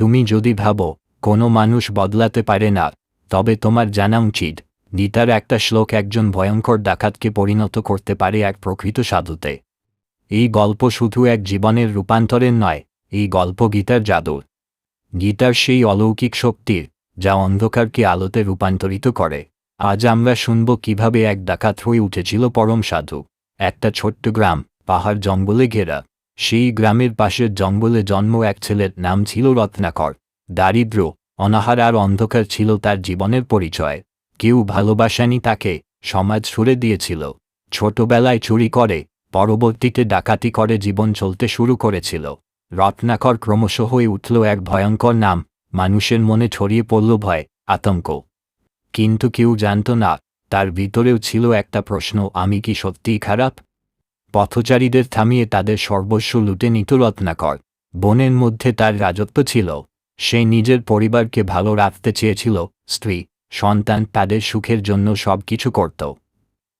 তুমি যদি ভাবো, কোনো মানুষ বদলাতে পারে না, তবে তোমার জানা উচিত গীতার একটা শ্লোক একজন ভয়ঙ্কর ডাকাতকে পরিণত করতে পারে এক প্রকৃত সাধুতে। এই গল্প শুধু এক জীবনের রূপান্তরের নয়, এই গল্প গীতার জাদুর। গীতার সেই অলৌকিক শক্তির, যা অন্ধকারকে আলোতে রূপান্তরিত করে। আজ আমরা শুনব কীভাবে এক ডাকাত হয়ে উঠেছিল পরম সাধু। একটা ছোট্ট গ্রাম, পাহাড় জঙ্গলে ঘেরা। সেই গ্রামের পাশের জঙ্গলে জন্ম এক ছেলের নাম ছিল রত্নাকর। দারিদ্র, অনাহার আর অন্ধকার ছিল তার জীবনের পরিচয়। কেউ ভালোবাসানি তাকে, সমাজ ছুড়ে দিয়েছিল। ছোটবেলায় চুরি করে, পরবর্তীতে ডাকাতি করে জীবন চলতে শুরু করেছিল। রত্নাকর ক্রমশ হয়ে উঠল এক ভয়ঙ্কর নাম, মানুষের মনে ছড়িয়ে পড়ল ভয়, আতঙ্ক। কিন্তু কেউ জানত না, তার ভিতরেও ছিল একটা প্রশ্ন, আমি কি সত্যিই খারাপ? পথচারীদের থামিয়ে তাদের সর্বস্ব লুটে নিত রত্নাকর বনের মধ্যে তার রাজত্ব ছিল। সে নিজের পরিবারকে ভালো রাখতে চেয়েছিল। স্ত্রী, সন্তান তাদের সুখের জন্য সব কিছু করত।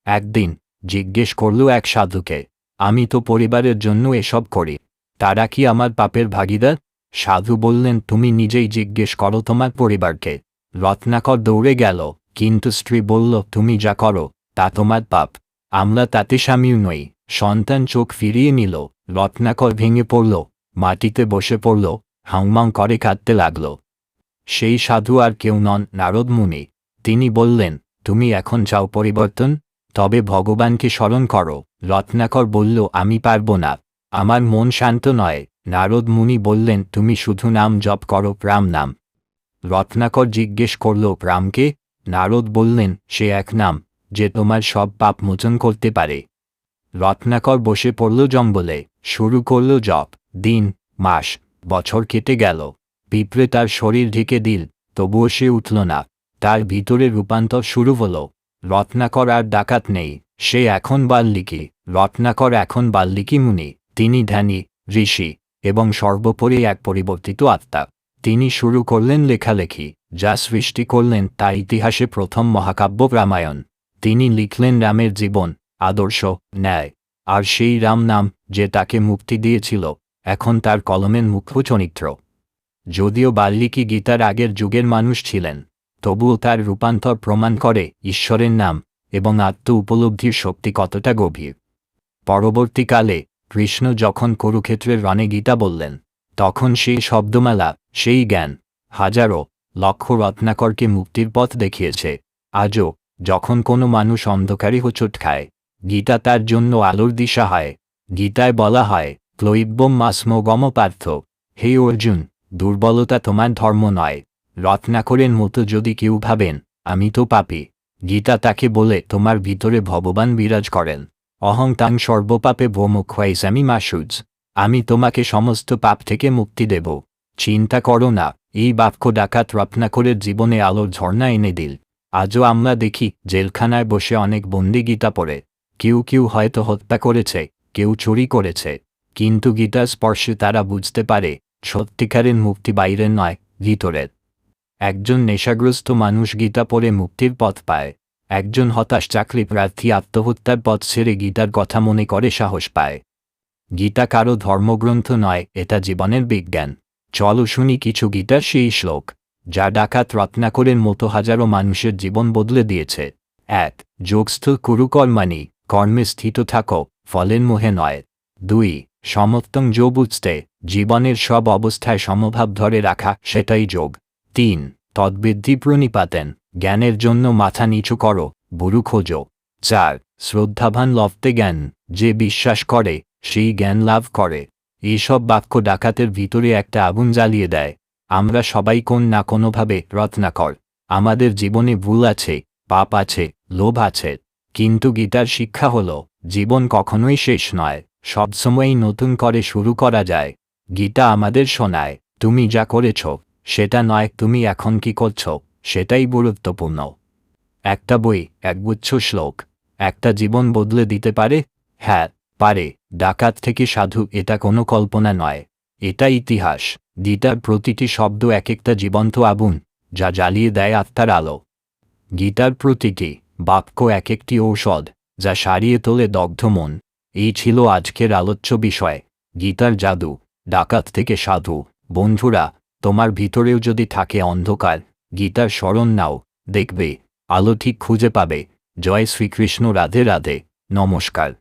একদিন জিজ্ঞেস করল এক সাধুকে, আমি তো পরিবারের জন্য এসব করি। তারা কি আমার পাপের ভাগিদার? সাধু বললেন, তুমি নিজেই জিজ্ঞেস করো তোমার পরিবারকে। রত্নাকর দৌড়ে গেল। কিন্তু স্ত্রী বলল, তুমি যা করো, তা তোমার পাপ। আমরা তাতে স্বামীও নই। সন্তান চোখ ফিরিয়ে নিল, রত্নাকর ভেঙে পড়ল, মাটিতে বসে পড়ল হাংমাং করে কাঁদতে লাগল। সেই সাধু আর কেউ নন নারদ মুনি। তিনি বললেন, তুমি এখন যাও পরিবর্তন, তবে ভগবানকে স্মরণ করো। রত্নাকর বলল, আমি পারব না। আমার মন শান্ত নয়। নারদ মুনি বললেন, তুমি শুধু নাম জপ করো, প্রাম নাম। রত্নাকর জিজ্ঞেস করল, প্রামকে? নারদ বললেন, সে এক নাম, যে তোমার সব পাপ মোচন করতে পারে। রত্নাকর বসে পড়ল জঙ্গলে, শুরু করল জপ, দিন, মাস, বছর কেটে গেল। পিঁপড়ে তার শরীর ঢেকে দিল, তবুও সে উঠল না। তার ভিতরে রূপান্তর শুরু হল। রত্নাকর আর ডাকাত নেই, সে এখন বাল্লিকি রত্নাকর এখন বাল্লিকি মুনি, তিনি ধ্যানী, ঋষি এবং সর্বোপরি এক পরিবর্তিত আত্মা। তিনি শুরু করলেন লেখালেখি, যা সৃষ্টি করলেন তা ইতিহাসে প্রথম মহাকাব্য রামায়ণ। তিনি লিখলেন রামের জীবন আদর্শ, ন্যায়। আর সেই রাম নাম যে তাকে মুক্তি দিয়েছিল, এখন তার কলমের মুখ্য চরিত্র যদিও বাল্মীকি গীতার আগের যুগের মানুষ ছিলেন, তবুও তার রূপান্তর প্রমাণ করে ঈশ্বরের নাম এবং আত্ম উপলব্ধির শক্তি কতটা গভীর। পরবর্তীকালে কৃষ্ণ যখন কুরুক্ষেত্রের রণে গীতা বললেন, তখন সেই শব্দমালা, সেই জ্ঞান হাজারো লক্ষ রত্নাকরকে মুক্তির পথ দেখিয়েছে। আজও যখন কোনো মানুষ অন্ধকারী হোঁচট খায় গীতা তার জন্য আলোর দিশা হয়। গীতায় বলা হয় ক্লৈব্যম মাস্ম গম পার্থ। হে অর্জুন, দুর্বলতা তোমার ধর্ম নয়। রত্নাকরের মতো যদি কেউ ভাবেন, আমি তো পাপি। গীতা তাকে বলে, তোমার ভিতরে ভগবান বিরাজ করেন। অহং তাং সর্বপাপে ভৌমুখাইসামি মাসুজ আমি তোমাকে সমস্ত পাপ থেকে মুক্তি দেব। চিন্তা করো না, এই বাক্য ডাকাত রত্নাকরের জীবনে আলোর ঝর্ণা এনে দিল। আজও আমরা দেখি, জেলখানায় বসে অনেক বন্দি গীতা পড়ে। কেউ কেউ হয়তো হত্যা করেছে, কেউ চুরি করেছে। কিন্তু গীতার স্পর্শে তারা বুঝতে পারে, সত্যিকারের মুক্তি বাইরের নয়, ভিতরের। একজন নেশাগ্রস্ত মানুষ গীতা পড়ে মুক্তির পথ পায়। একজন হতাশ চাকরি প্রার্থী আত্মহত্যার পথ ছেড়ে গীতার কথা মনে করে সাহস পায়। গীতা কারও ধর্মগ্রন্থ নয়, এটা জীবনের বিজ্ঞান। চলো শুনি কিছু গীতার সেই শ্লোক, যা ডাকাত রত্নাকরের মতো হাজারো মানুষের জীবন বদলে দিয়েছে। এক, যোগস্থ কুরুকর্মানি কর্মে স্থিত থাকো, ফলের মোহে নয়। দুই সমত্তং যোগ বুঝতে জীবনের সব অবস্থায় সমভাব ধরে রাখা, সেটাই যোগ। তিন, তদ্বৃদ্ধি প্রণিপাতেন, জ্ঞানের জন্য মাথা নিচু করো, বুরু খোঁজো। চার, শ্রদ্ধাভান লভতে জ্ঞান, যে বিশ্বাস করে, সেই জ্ঞান লাভ করে। এইসব বাক্য ডাকাতের ভিতরে একটা আগুন জ্বালিয়ে দেয়। আমরা সবাই কোন না কোনোভাবে রত্নাকর। আমাদের জীবনে ভুল আছে, পাপ আছে, লোভ আছে। কিন্তু গীতার শিক্ষা হল, জীবন কখনোই শেষ নয় সবসময়ই নতুন করে শুরু করা যায়। গীতা আমাদের শোনায়, তুমি যা করেছ, সেটা নয়, তুমি এখন কি করছ, সেটাই গুরুত্বপূর্ণ। একটা বই, একগুচ্ছ শ্লোক, একটা জীবন বদলে দিতে পারে? হ্যাঁ পারে, ডাকাত থেকে সাধু, এটা কোনো কল্পনা নয়। এটা ইতিহাস, গীতার প্রতিটি শব্দ এক একটা জীবন্ত আগুন, যা জ্বালিয়ে দেয় আত্মার আলো। গীতার প্রতিটি বাক্য এক একটি ঔষধ, যা সারিয়ে তোলে দগ্ধ মন। এই ছিল আজকের আলোচ্য বিষয়। গীতার জাদু, ডাকাত থেকে সাধু। বন্ধুরা, তোমার ভিতরেও যদি থাকে অন্ধকার, গীতার স্মরণ নাও। দেখবে, আলো ঠিক খুঁজে পাবে। জয় শ্রীকৃষ্ণ, রাধে রাধে। নমস্কার।